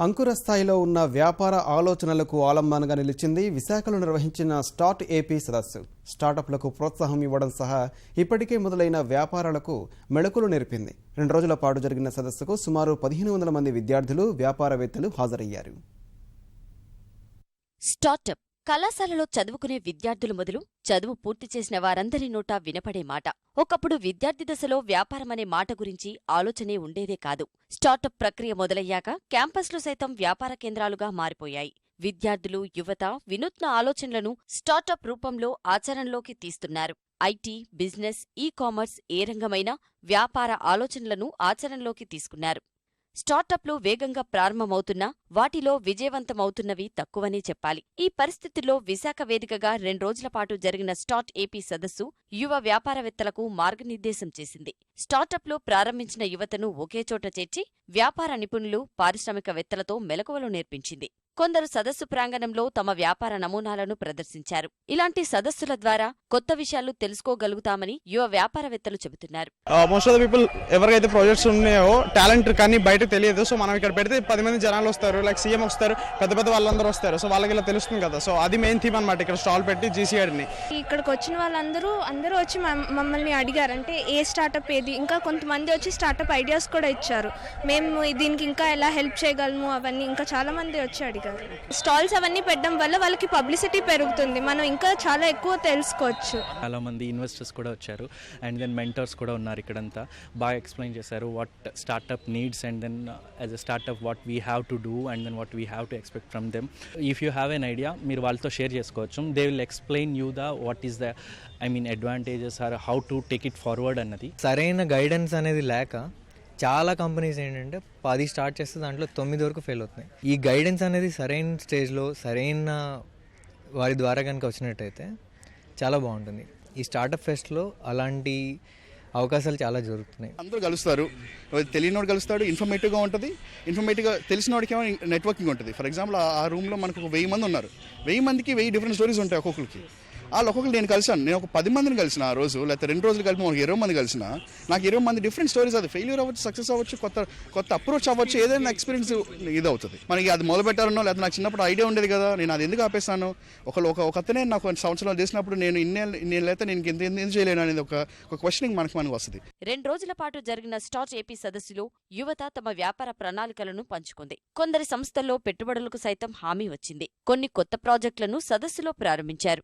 అంకుర స్థాయిలో ఉన్న వ్యాపార ఆలోచనలకు ఆలంబనగా నిలిచింది విశాఖలో నిర్వహించిన స్టార్ట్ ఏపీ సదస్సు. స్టార్టప్లకు ప్రోత్సాహం ఇవ్వడం సహా ఇప్పటికే మొదలైన వ్యాపారాలకు మెళకులు నేర్పింది. రెండు రోజుల పాటు జరిగిన సదస్సుకు సుమారు పదిహేను వందల మంది విద్యార్థులు వ్యాపారవేత్తలు హాజరయ్యారు. స్టార్టప్ కళాశాలలో చదువుకునే విద్యార్థులు మొదలు చదువు పూర్తి చేసిన వారందరి నోటా వినపడే మాట. ఒకప్పుడు విద్యార్థి దశలో వ్యాపారమనే మాట గురించి ఆలోచనే ఉండేదే కాదు. స్టార్టప్ ప్రక్రియ మొదలయ్యాక క్యాంపస్లు సైతం వ్యాపార కేంద్రాలుగా మారిపోయాయి. విద్యార్థులు యువత వినూత్న ఆలోచనలను స్టార్టప్ రూపంలో ఆచరణలోకి తీస్తున్నారు. ఐటీ బిజినెస్ ఈ కామర్స్ ఏ రంగమైనా వ్యాపార ఆలోచనలను ఆచరణలోకి తీసుకున్నారు. స్టార్టప్లు వేగంగా ప్రారంభమవుతున్నా వాటిలో విజయవంతమవుతున్నవి తక్కువనే చెప్పాలి. ఈ పరిస్థితుల్లో విశాఖ వేదికగా రెండు రోజుల పాటు జరిగిన స్టార్ట్ ఏపీ సదస్సు యువ వ్యాపారవేత్తలకు మార్గనిర్దేశం చేసింది. స్టార్టప్లు ప్రారంభించిన యువతను ఒకే చోట చేర్చి వ్యాపార నిపుణులు పారిశ్రామికవేత్తలతో మెలకువలు నేర్పించింది. కొందరు సదస్సు ప్రాంగణంలో తమ వ్యాపార నమూనాలను ప్రదర్శించారు. ఇలాంటి సదస్సుల ద్వారా కొత్త విషయాలు తెలుసుకోగలుగుతామని యువ వ్యాపారవేత్తలు చెబుతున్నారు. మోస్ట్ ఆఫ్ ద పీపుల్ ఎవరికైతే ప్రాజెక్ట్స్ ఉన్నాయో టాలెంట్ కానీ బయటకు తెలియదు. సో మనం ఇక్కడ పెడితే పది మంది జనాలు వస్తారు లైక్ సీఎం వస్తారు పెద్ద పెద్ద వాళ్ళందరూ వస్తారు. సో వాళ్ళకి ఇలా తెలుస్తుంది కదా. సో అది మెయిన్ థీమ్ అనమాట ఇక్కడ స్టాల్ పెట్టి జీసీఆర్ని ఇక్కడికి వచ్చిన వాళ్ళందరూ అందరూ వచ్చి మమ్- మమ్మల్ని అడిగారు. అంటే ఏ స్టార్టప్ ఏది? ఇంకా కొంతమంది వచ్చి స్టార్టప్ ఐడియాస్ కూడా ఇచ్చారు. మేము దీనికి ఇంకా ఎలా హెల్ప్ చేయగలము? అవన్నీ ఇంకా చాలా మంది వచ్చి అడిగారు. స్టాల్స్ అవన్నీ పెట్టడం వల్ల వాళ్ళకి పబ్లిసిటీ పెరుగుతుంది. మనం ఇంకా చాలా ఎక్కువ తెలుసుకోవచ్చు. చాలా మంది ఇన్వెస్టర్స్ కూడా వచ్చారు. అండ్ దెన్ మెంటర్స్ కూడా ఉన్నారు ఇక్కడంతా. బాగా ఎక్స్ప్లెయిన్ చేశారు what startup needs and then as a startup what we have to do and then what we have to expect from them. If you have an idea మీరు వాళ్ళతో share చేసుకోవచ్చు. They will explain you the what is the I mean advantages are how to take it forward అన్నది. సరైన guidance అనేది లేక చాలా companies ఏంటంటే పది స్టార్ట్ చేస్తే దాంట్లో తొమ్మిది వరకు ఫెయిల్ అవుతున్నాయి. ఈ గైడెన్స్ అనేది సరైన స్టేజ్లో సరైన వారి ద్వారా కనుక వచ్చినట్టయితే చాలా బాగుంటుంది. ఈ స్టార్టప్ ఫెస్ట్లో అలాంటి అవకాశాలు చాలా జరుగుతున్నాయి. అందరూ కలుస్తారు. తెలియనోడు కలుస్తాడు ఇన్ఫర్మేటివ్గా ఉంటుంది. ఇన్ఫర్మేటివ్గా తెలిసినోడికి ఏమో నెట్వర్కింగ్ ఉంటుంది. ఫర్ ఎగ్జాంపుల్ ఆ- ఆ రూమ్లో మనకు ఒక వెయ్యి మంది ఉన్నారు. వెయ్యి మందికి వెయ్యి డిఫరెంట్ స్టోరీస్ ఉంటాయి ఒక్కొక్కరికి. వాళ్ళు ఒక్కొక్కరు నేను కలిసాను నేను ఒక పది మందిని కలిసిన ఆ రోజు లేకపోతే రెండు రోజులు కలిపి ఒక ఇరవై మంది కలిసిన. నాకు ఇరవై మంది డిఫరెంట్ స్టోరీస్ అది. ఫెయిల్యూర్ అవ్వచ్చు సక్సెస్ అవ్వచ్చు కొత్త కొత్త అప్రోచ్ అవ్వచ్చు ఏదైనా ఎక్స్పీరియన్స్ ఇది అవుతుంది మనకి అది మొదలు పెట్టాలనో లేకపోతే నాకు చిన్నప్పుడు ఐడియా ఉండేది కదా నేను అది ఎందుకు ఆపేస్తాను ఒకళ్ళు ఒక ఒక అతనే నాకు సంవత్సరాలు చేసినప్పుడు నేను ఇన్నేళ్ళు నేను అయితే నేను ఇంత ఎందుకు చేయలేను అనేది ఒక ఒక క్వశ్చనింగ్ మనకు మనకు వస్తుంది. రెండు రోజుల పాటు జరిగిన స్టార్ట్ ఏపీ సదస్సులో యువత తమ వ్యాపార ప్రణాళికలను పంచుకుంది. కొందరి సంస్థల్లో పెట్టుబడులకు సైతం హామీ వచ్చింది. కొన్ని కొత్త ప్రాజెక్టులను సదస్సులో ప్రారంభించారు.